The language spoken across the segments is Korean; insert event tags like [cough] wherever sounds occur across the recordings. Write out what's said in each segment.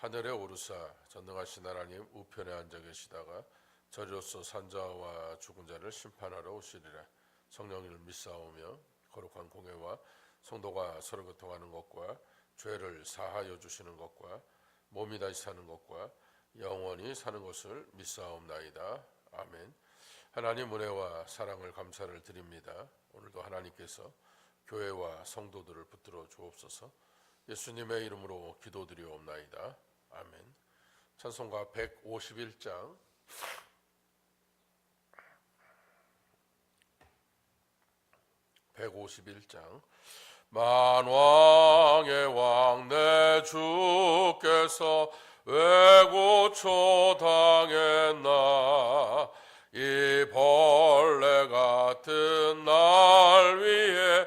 하늘에 오르사 전능하신 하나님 우편에 앉아 계시다가 저리로서 산자와 죽은 자를 심판하러 오시리라. 성령을 믿사오며 거룩한 공회와 성도가 서로 교통하는 것과 죄를 사하여 주시는 것과 몸이 다시 사는 것과 영원히 사는 것을 믿사옵나이다. 아멘. 하나님 은혜와 사랑을 감사를 드립니다. 오늘도 하나님께서 교회와 성도들을 붙들어 주옵소서. 예수님의 이름으로 기도드리옵나이다 아멘. 찬송가 151장. (151장) 만왕의 왕 내 주께서 왜 고초 당했나? 이 벌레 같은 날 위에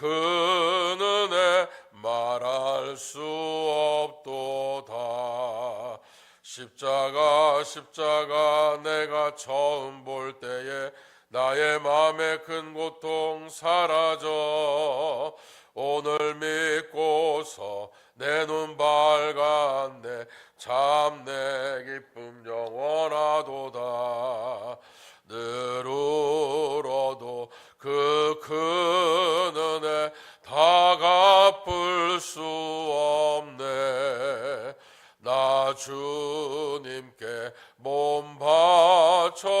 그 은혜 말할 수 없도다. 십자가 십자가 내가 처음 볼 때에 나의 마음의 큰 고통 사라져. 오늘 믿고서 내 눈 밝았네. 참내 기쁨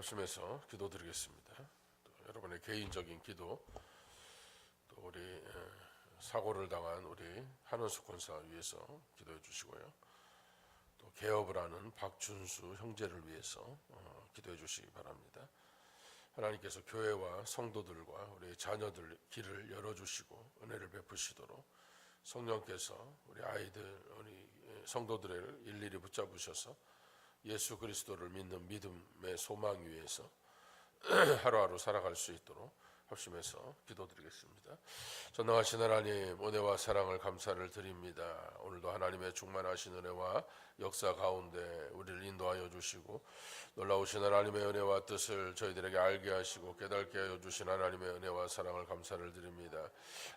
합심해서 기도드리겠습니다. 또 여러분의 개인적인 기도, 또 우리 에, 사고를 당한 우리 한원수 권사 위해서 기도해 주시고요. 또 개업을 하는 박준수 형제를 위해서 어, 기도해 주시기 바랍니다. 하나님께서 교회와 성도들과 우리 자녀들 길을 열어 주시고 은혜를 베푸시도록 성령께서 우리 아이들 우리 성도들을 일일이 붙잡으셔서 예수 그리스도를 믿는 믿음의 소망 위에서 [clears throat] 하루하루 살아갈 수 있도록 합심해서 기도드리겠습니다. 전능하신 하나님 은혜와 사랑을 감사를 드립니다. 오늘도 하나님의 충만하신 은혜와 역사 가운데 우리를 인도하여 주시고 놀라우신 하나님의 은혜와 뜻을 저희들에게 알게 하시고 깨닫게 하여 주신 하나님의 은혜와 사랑을 감사를 드립니다.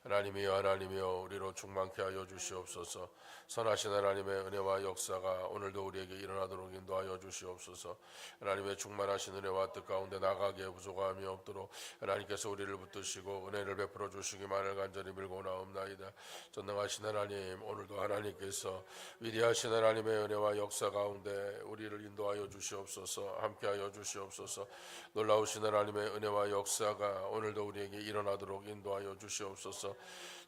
하나님이여 하나님이여 우리로 충만케 하여 주시옵소서. 선하신 하나님의 은혜와 역사가 오늘도 우리에게 일어나도록 인도하여 주시옵소서. 하나님의 충만하신 은혜와 뜻 가운데 나가게 부족함이 없도록 하나님께서 우리 를 붙드시고 은혜를 베풀어 주시기만을 간절히 밀고 나옵나이다. 전능하신 하나님 오늘도 하나님께서 위대하신 하나님의 은혜와 역사 가운데 우리를 인도하여 주시옵소서. 함께하여 주시옵소서. 놀라우신 하나님의 은혜와 역사가 오늘도 우리에게 일어나도록 인도하여 주시옵소서.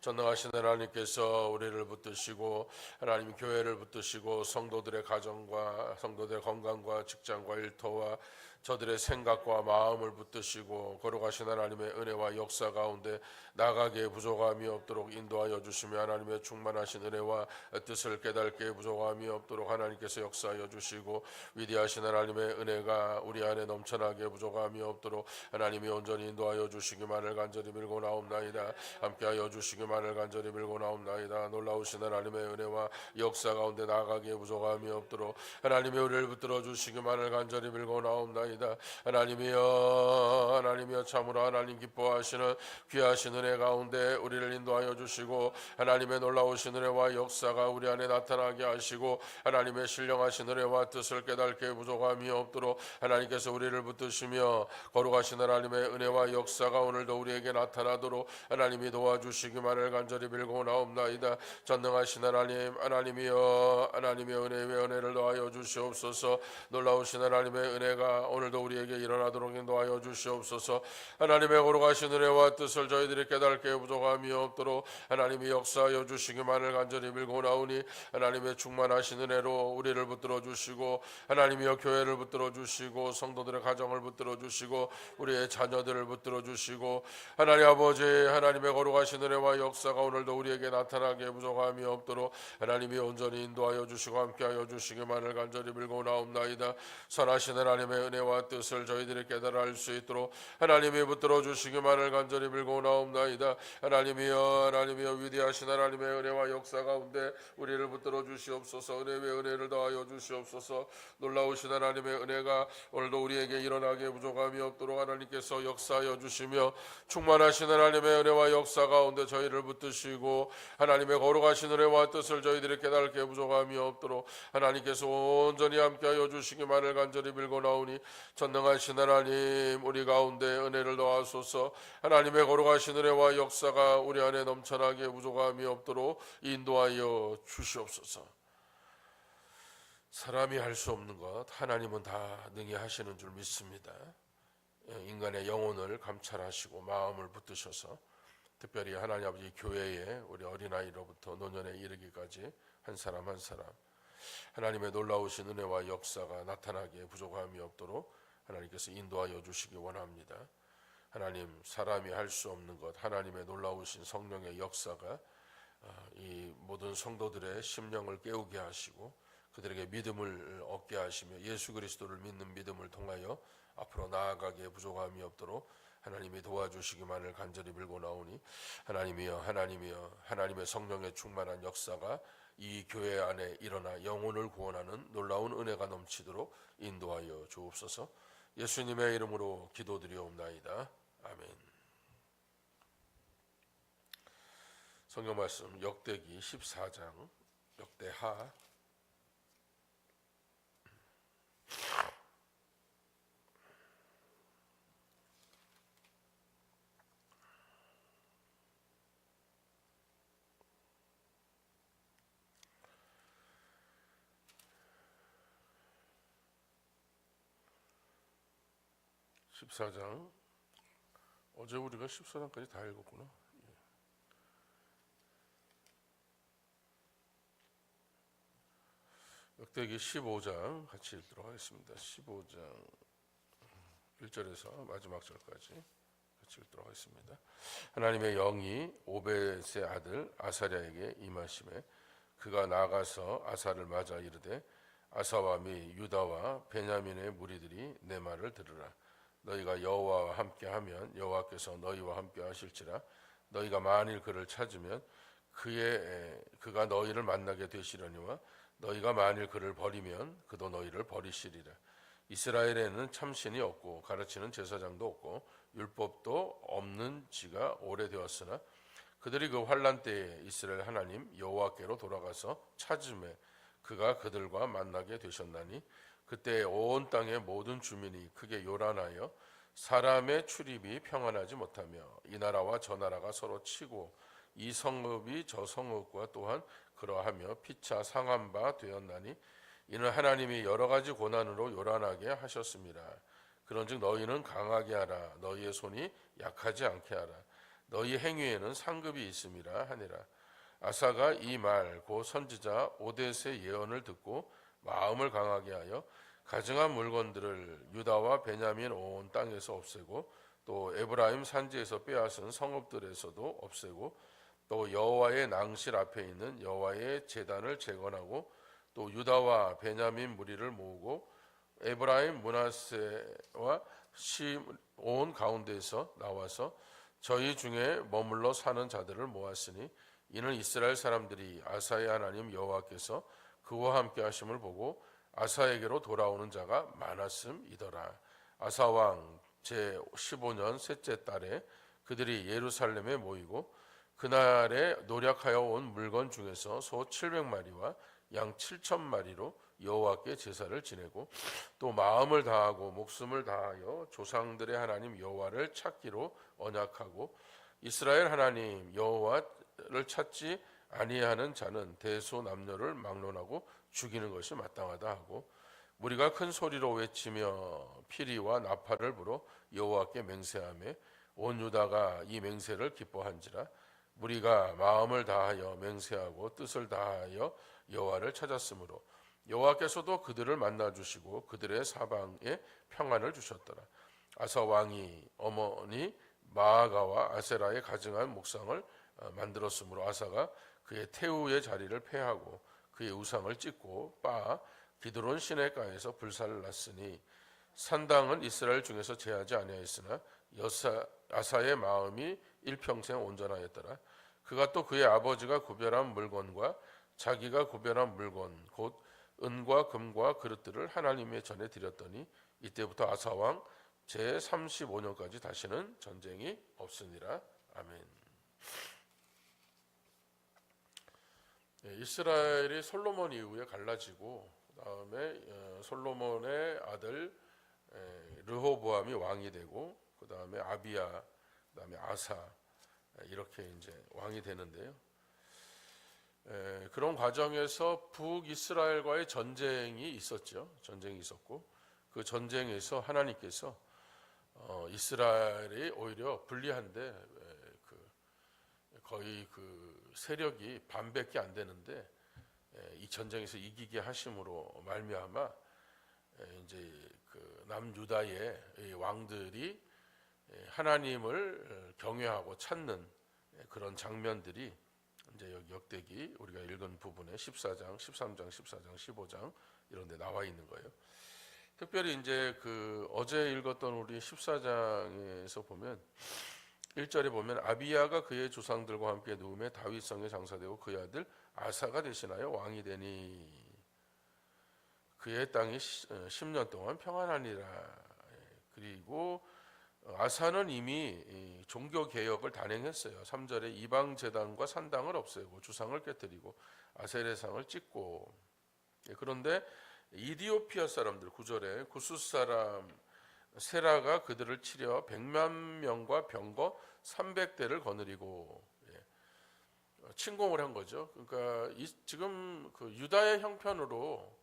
전능하신 하나님께서 우리를 붙드시고 하나님 교회를 붙드시고 성도들의 가정과 성도들의 건강과 직장과 일터와 저들의 생각과 마음을 붙드시고 거룩하신 하나님의 은혜와 역사 가운데 나가게 부족함이 없도록 인도하여 주시며 하나님의 충만하신 은혜와 뜻을 깨닫게 부족함이 없도록 하나님께서 역사하여 주시고 위대하신 하나님의 은혜가 우리 안에 넘쳐나게 부족함이 없도록 하나님이 온전히 인도하여 주시기만을 간절히 밀고 나옵나이다. 함께하여 주시기만을 간절히 밀고 나옵나이다. 놀라우신 하나님의 은혜와 역사 가운데 나가기에 부족함이 없도록 하나님의 우리를 붙들어 주시기만을 간절히 밀고 나옵나이다 하나님이여 하나님이여 참으로 하나님 기뻐하시는 귀하신 은혜 가운데 우리를 인도하여 주시고 하나님의 놀라우신 은혜와 역사가 우리 안에 나타나게 하시고 하나님의 신령하신 은혜와 뜻을 깨닫게 부족함이 없도록 하나님께서 우리를 붙드시며 거룩하신 하나님의 은혜와 역사가 오늘도 우리에게 나타나도록 하나님이 도와주시기만을 간절히 빌고 나옵나이다. 전능하신 하나님 하나님이여 하나님의 은혜의 은혜를 더하여 주시옵소서. 놀라우신 하나님의 은혜가 오늘 도 우리에게 일어나도록 인도하여 주시옵소서. 하나님의 거룩하신 은혜와 뜻을 저희들이 깨닫게 부족함이 없도록 하나님이 역사하여 주시기만을 간절히 빌고 나오니 하나님의 충만하신 은혜로 우리를 붙들어 주시고 하나님이여 교회를 붙들어 주시고 성도들의 가정을 붙들어 주시고 우리의 자녀들을 붙들어 주시고 하나님 아버지 하나님의 거룩하신 은혜와 역사가 오늘도 우리에게 나타나게 부족함이 없도록 하나님이 온전히 인도하여 주시고 함께하여 주시기만을 간절히 빌고 나옵나이다. 선하신 하나님의 은혜와 뜻을 저희들이 깨달아 알 수 있도록 하나님이 붙들어 주시기만을 간절히 빌고 나옵나이다. 하나님이여 하나님이여 위대하신 하나님의 은혜와 역사 가운데 우리를 붙들어 주시옵소서. 은혜의 은혜를 더하여 주시옵소서. 놀라우신 하나님의 은혜가 오늘도 우리에게 일어나게 부족함이 없도록 하나님께서 역사하여 주시며 충만하신 하나님의 은혜와 역사 가운데 저희를 붙드시고 하나님의 거룩하신 은혜와 뜻을 저희들이 깨닫게 부족함이 없도록 하나님께서 온전히 함께하여 주시기만을 간절히 빌고 나오니 전능하신 하나님 우리 가운데 은혜를 더하소서 하나님의 거룩하신 은혜와 역사가 우리 안에 넘쳐나게 부족함이 없도록 인도하여 주시옵소서. 사람이 할 수 없는 것 하나님은 다 능히 하시는 줄 믿습니다. 인간의 영혼을 감찰하시고 마음을 붙드셔서 특별히 하나님 아버지 교회에 우리 어린아이로부터 노년에 이르기까지 한 사람 한 사람 하나님의 놀라우신 은혜와 역사가 나타나게 부족함이 없도록 하나님께서 인도하여 주시기 원합니다. 하나님 사람이 할 수 없는 것 하나님의 놀라우신 성령의 역사가 어, 이 모든 성도들의 심령을 깨우게 하시고 그들에게 믿음을 얻게 하시며 예수 그리스도를 믿는 믿음을 통하여 앞으로 나아가기에 부족함이 없도록 하나님이 도와주시기만을 간절히 빌고 나오니 하나님이여 하나님이여 하나님의 성령의 충만한 역사가 이 교회 안에 일어나 영혼을 구원하는 놀라운 은혜가 넘치도록 인도하여 주옵소서. 예수님의 이름으로 기도드리옵나이다. 아멘. 성경 말씀 역대기 14장 역대하 14장 어제 우리가 14장까지 다 읽었구나. 예. 역대기 15장 같이 읽도록 하겠습니다. 15장 1절에서 마지막 절까지 같이 읽도록 하겠습니다. 하나님의 영이 오벳의 아들 아사랴에게 임하심에 그가 나가서 아사를 맞아 이르되 아사와 미 유다와 베냐민의 무리들이 내 말을 들으라 너희가 여호와와 함께하면 여호와께서 너희와 함께하실지라. 너희가 만일 그를 찾으면 그의 에, 그가 너희를 만나게 되시려니와 너희가 만일 그를 버리면 그도 너희를 버리시리라. 이스라엘에는 참신이 없고 가르치는 제사장도 없고 율법도 없는 지가 오래되었으나 그들이 그 환란 때에 이스라엘 하나님 여호와께로 돌아가서 찾음에 그가 그들과 만나게 되셨나니 그때 온 땅의 모든 주민이 크게 요란하여 사람의 출입이 평안하지 못하며 이 나라와 저 나라가 서로 치고 이 성읍이 저 성읍과 또한 그러하며 피차 상한 바 되었나니 이는 하나님이 여러 가지 고난으로 요란하게 하셨습니다. 그런즉 너희는 강하게 하라. 너희의 손이 약하지 않게 하라. 너희 행위에는 상급이 있음이라 하니라. 아사가 이 말 곧 선지자 오데스의 예언을 듣고 마음을 강하게 하여 가증한 물건들을 유다와 베냐민 온 땅에서 없애고 또 에브라임 산지에서 빼앗은 성읍들에서도 없애고 또 여호와의 낭실 앞에 있는 여호와의 제단을 재건하고 또 유다와 베냐민 무리를 모으고 에브라임 문하세와 시온 가운데에서 나와서 저희 중에 머물러 사는 자들을 모았으니 이는 이스라엘 사람들이 아사의 하나님 여호와께서 그와 함께 하심을 보고 아사에게로 돌아오는 자가 많았음이더라. 아사 왕 제 15년 셋째 달에 그들이 예루살렘에 모이고 그날에 노력하여 온 물건 중에서 소 700마리와 양 7천 마리로 여호와께 제사를 지내고 또 마음을 다하고 목숨을 다하여 조상들의 하나님 여호와를 찾기로 언약하고 이스라엘 하나님 여호와를 찾지 아니하는 자는 대소 남녀를 막론하고 죽이는 것이 마땅하다 하고 무리가 큰 소리로 외치며 피리와 나팔을 불어 여호와께 맹세하며 온 유다가 이 맹세를 기뻐한지라 무리가 마음을 다하여 맹세하고 뜻을 다하여 여호와를 찾았으므로 여호와께서도 그들을 만나 주시고 그들의 사방에 평안을 주셨더라. 아사 왕이 어머니 마아가와 아세라의 가증한 목상을 어, 만들었으므로 아사가 그의 태우의 자리를 폐하고 그의 우상을 찢고 빠 기드론 시내가에서 불살을 났으니 산당은 이스라엘 중에서 제하지 아니하였으나 여사 아사의 마음이 일평생 온전하였더라. 그가 또 그의 아버지가 구별한 물건과 자기가 구별한 물건 곧 은과 금과 그릇들을 하나님의 전에 드렸더니 이때부터 아사 왕 제 35년까지 다시는 전쟁이 없으니라. 아멘. 예, 이스라엘이 솔로몬 이후에 갈라지고 그다음에 어, 솔로몬의 아들 에, 르호보암이 왕이 되고 그다음에 아비야 그다음에 아사 에, 이렇게 이제 왕이 되는데요. 에, 그런 과정에서 북이스라엘과의 전쟁이 있었죠. 전쟁이 있었고 그 전쟁에서 하나님께서 어, 이스라엘이 오히려 불리한데 거의 그 세력이 반밖에 안 되는데 에, 이 전쟁에서 이기게 하심으로 말미암아 에, 이제 그 남유다의 이 왕들이 에, 하나님을 어, 경외하고 찾는 에, 그런 장면들이 이제 여기 역대기 우리가 읽은 부분에 14장, 13장, 14장, 15장 이런 데 나와 있는 거예요. 특별히 이제 그 어제 읽었던 우리 14장에서 보면 1절에 보면 아비야가 그의 조상들과 함께 누움에 다윗성에 장사되고 그의 아들 아사가 대신하여 왕이 되니 그의 땅이 10년 동안 평안하니라. 그리고 아사는 이미 종교 개혁을 단행했어요. 3절에 이방 제단과 산당을 없애고 주상을 깨뜨리고 아세레상을 찍고 예, 그런데 이디오피아 사람들 9절에 구스 사람 세라가 그들을 치려 100만 명과 병거 300대를 거느리고 예, 침공을 한 거죠. 그러니까 이, 지금 그 유다의 형편으로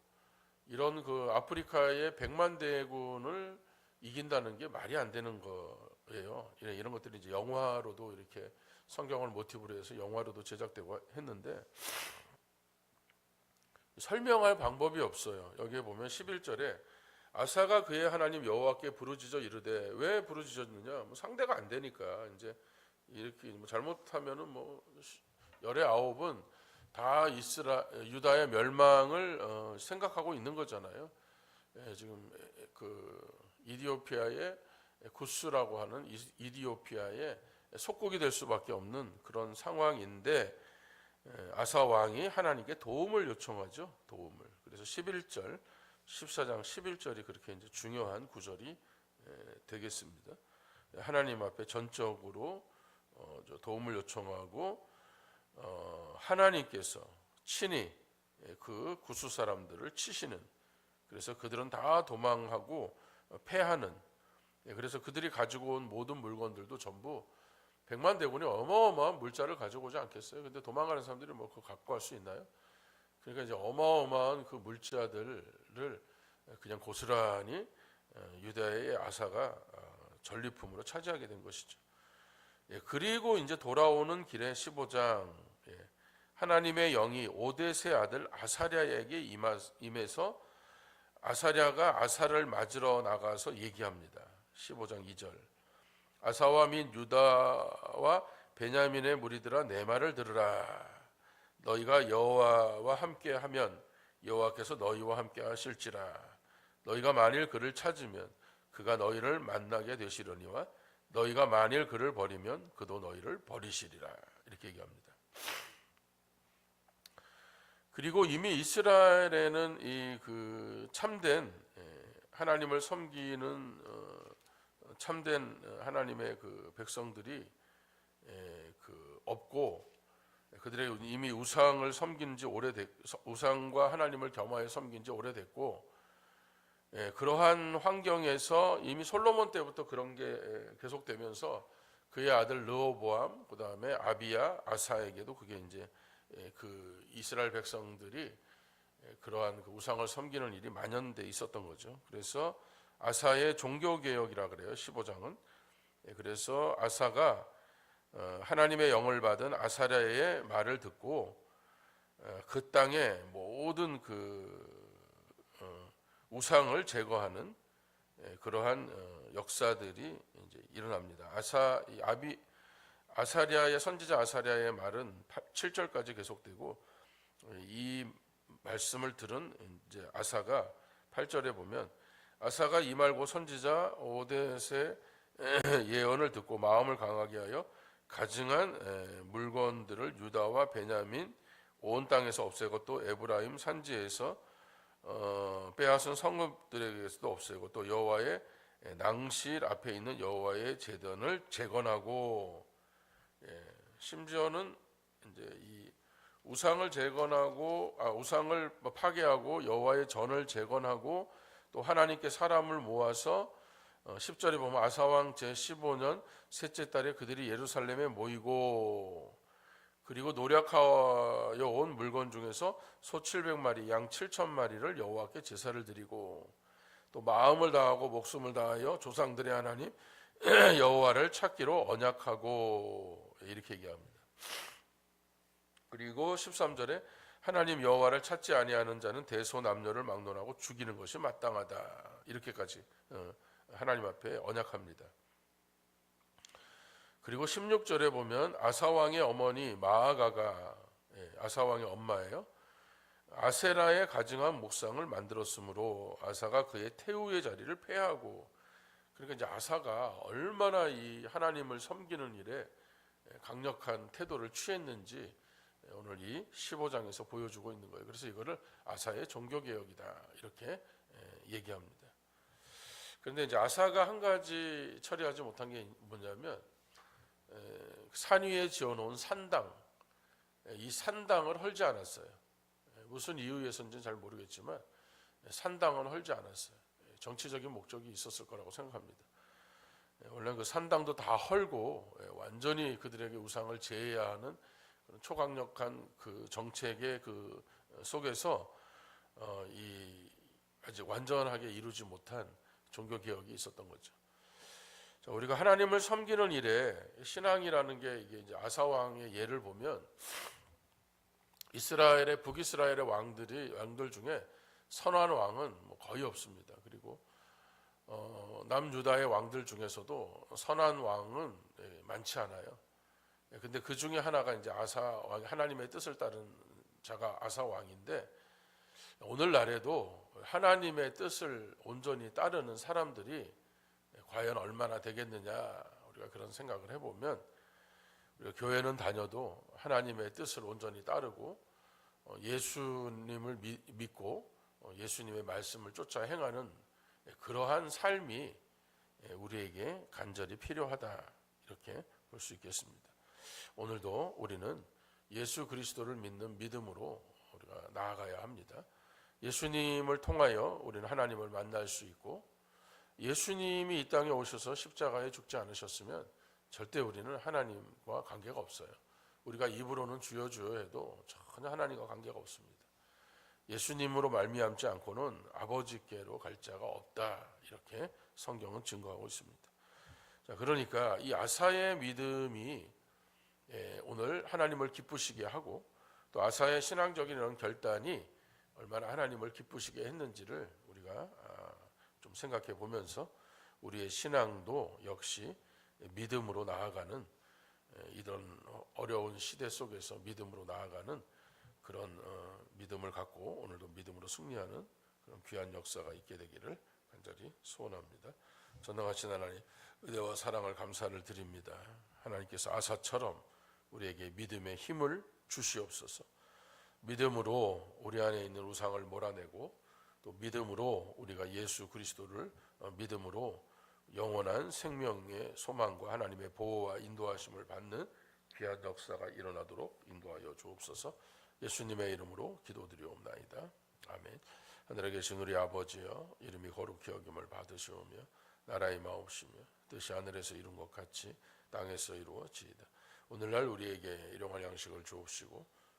이런 그 아프리카의 100만 대군을 이긴다는 게 말이 안 되는 거예요. 이런, 이런 것들이 이제 영화로도 이렇게 성경을 모티브로 해서 영화로도 제작되고 했는데 설명할 방법이 없어요. 여기에 보면 11절에 아사가 그의 하나님 여호와께 부르짖어 이르되 왜 부르짖었느냐? 뭐 상대가 안 되니까 이제 이렇게 뭐 잘못하면은 뭐 열의 아홉은 다 이스라 유다의 멸망을 어, 생각하고 있는 거잖아요. 예, 지금 그 이디오피아의 구스라고 하는 이- 이디오피아의 속국이 될 수밖에 없는 그런 상황인데 에, 아사 왕이 하나님께 도움을 요청하죠. 도움을. 그래서 11절, 14장 11절이 그렇게 이제 중요한 구절이 에, 되겠습니다. 하나님 앞에 전적으로 어, 저 도움을 요청하고 어, 하나님께서 친히 예, 그 구수 사람들을 치시는 그래서 그들은 다 도망하고 어, 패하는 예, 그래서 그들이 가지고 온 모든 물건들도 전부 백만 대군이 어마어마한 물자를 가지고 오지 않겠어요? 근데 도망가는 사람들이 뭐 그거 갖고 갈 수 있나요? 그러니까 이제 어마어마한 그 물자들을 그냥 고스란히 어, 유다의 아사가 어, 전리품으로 차지하게 된 것이죠. 예, 그리고 이제 돌아오는 길에 15장 예, 하나님의 영이 오데세 아들 아사랴에게 임해서 아사랴가 아사를 맞으러 나가서 얘기합니다. 15장 2절. 아사와 및 유다와 베냐민의 무리들아 내 말을 들으라. 너희가 여호와와 함께하면 여호와께서 너희와 함께 하실지라. 너희가 만일 그를 찾으면 그가 너희를 만나게 되시려니와 너희가 만일 그를 버리면 그도 너희를 버리시리라. 이렇게 얘기합니다. 그리고 이미 이스라엘에는 이 그 참된 예, 하나님을 섬기는 어, 참된 하나님의 그 백성들이 예, 그 없고 그들의 이미 우상을 섬긴 지 오래됐 우상과 하나님을 겸하여 섬긴 지 오래됐고 예, 그러한 환경에서 이미 솔로몬 때부터 그런 게 예, 계속되면서 그의 아들 르호보암 그 다음에 아비야 아사에게도 그게 이제 예, 그 이스라엘 백성들이 예, 그러한 그 우상을 섬기는 일이 만연돼 있었던 거죠. 그래서 아사의 종교 개혁이라 그래요. 15장은 예, 그래서 아사가 어, 하나님의 영을 받은 아사랴의 말을 듣고 어, 그 땅에 모든 그 어, 우상을 제거하는 예, 그러한 어, 역사들이 이제 일어납니다. 아사 이 아비 아사랴의 선지자 아사랴의 말은 7절까지 계속되고 이 말씀을 들은 이제 아사가 8절에 보면 아사가 이 말고 선지자 오데스의 예언을 듣고 마음을 강하게 하여 가증한 에, 물건들을 유다와 베냐민 온 땅에서 없애고 또 에브라임 산지에서 어, 빼앗은 성읍들에게서도 없애고 또 여호와의 에, 낭실 앞에 있는 여호와의 제단을 재건하고 예, 심지어는 이제 이 우상을 재건하고 아, 우상을 파괴하고 여호와의 전을 재건하고 또 하나님께 사람을 모아서 어, 10절에 보면 아사왕 제 15년 셋째 달에 그들이 예루살렘에 모이고 그리고 노력하여 온 물건 중에서 소 700마리, 양 7천마리를 여호와께 제사를 드리고 또 마음을 다하고 목숨을 다하여 조상들의 하나님 [clears throat] 여호와를 찾기로 언약하고 이렇게 얘기합니다. 그리고 13절에 하나님 여호와를 찾지 아니하는 자는 대소 남녀를 막론하고 죽이는 것이 마땅하다. 이렇게까지 어, 하나님 앞에 언약합니다. 그리고 16절에 보면 아사왕의 어머니 마아가가 예, 아사왕의 엄마예요. 아세라의 가증한 목상을 만들었으므로 아사가 그의 태우의 자리를 폐하고 그러니까 이제 아사가 얼마나 이 하나님을 섬기는 일에 강력한 태도를 취했는지 오늘 이 15장에서 보여주고 있는 거예요. 그래서 이거를 아사의 종교 개혁이다 이렇게 얘기합니다. 그런데 이제 아사가 한 가지 처리하지 못한 게 뭐냐면 산 위에 지어놓은 산당 이 산당을 헐지 않았어요. 무슨 이유에서인지는 잘 모르겠지만 산당은 헐지 않았어요. 정치적인 목적이 있었을 거라고 생각합니다. 원래 그 산당도 다 헐고 완전히 그들에게 우상을 제해야 하는 초강력한 그 정책의 그 속에서 어, 이 아직 완전하게 이루지 못한 종교 개혁이 있었던 거죠. 자, 우리가 하나님을 섬기는 일에 신앙이라는 게 이게 이제 아사 왕의 예를 보면 이스라엘의 북이스라엘의 왕들이 왕들 중에 선한 왕은 뭐 거의 없습니다. 그리고 어, 남유다의 왕들 중에서도 선한 왕은 예, 많지 않아요. 예, 근데 그 중에 하나가 이제 아사 왕 하나님의 뜻을 따른 자가 아사 왕인데 오늘날에도 하나님의 뜻을 온전히 따르는 사람들이 과연 얼마나 되겠느냐 우리가 그런 생각을 해보면 우리가 교회는 다녀도 하나님의 뜻을 온전히 따르고 어, 예수님을 미- 믿고 어, 예수님의 말씀을 쫓아 행하는 그러한 삶이 예, 우리에게 간절히 필요하다 이렇게 볼 수 있겠습니다. 오늘도 우리는 예수 그리스도를 믿는 믿음으로 우리가 나아가야 합니다. 예수님을 통하여 우리는 하나님을 만날 수 있고 예수님이 이 땅에 오셔서 십자가에 죽지 않으셨으면 절대 우리는 하나님과 관계가 없어요. 우리가 입으로는 주여 주여 해도 전혀 하나님과 관계가 없습니다. 예수님으로 말미암지 않고는 아버지께로 갈 자가 없다. 이렇게 성경은 증거하고 있습니다. 자, 그러니까 이 아사의 믿음이 예, 오늘 하나님을 기쁘시게 하고 또 아사의 신앙적인 이런 결단이 얼마나 하나님을 기쁘시게 했는지를 우리가 아, 좀 생각해 보면서 우리의 신앙도 역시 믿음으로 나아가는 예, 이런 어려운 시대 속에서 믿음으로 나아가는 그런 어, 믿음을 갖고 오늘도 믿음으로 승리하는 그런 귀한 역사가 있게 되기를 간절히 소원합니다. 전능하신 하나님 은혜와 사랑을 감사를 드립니다. 하나님께서 아사처럼 우리에게 믿음의 힘을 주시옵소서. 믿음으로 우리 안에 있는 우상을 몰아내고 또 믿음으로 우리가 예수 그리스도를 어, 믿음으로 영원한 생명의 소망과 하나님의 보호와 인도하심을 받는 귀한 역사가 일어나도록 인도하여 주옵소서. 예수님의 이름으로 기도드리옵나이다. 아멘. 하늘에 계신 우리 아버지여 이름이 거룩히 여김을 받으시오며 나라의 마옵시며 뜻이 하늘에서 이룬 것 같이 땅에서 이루어지이다. 오늘날 우리에게 일용할 양식을 주옵시고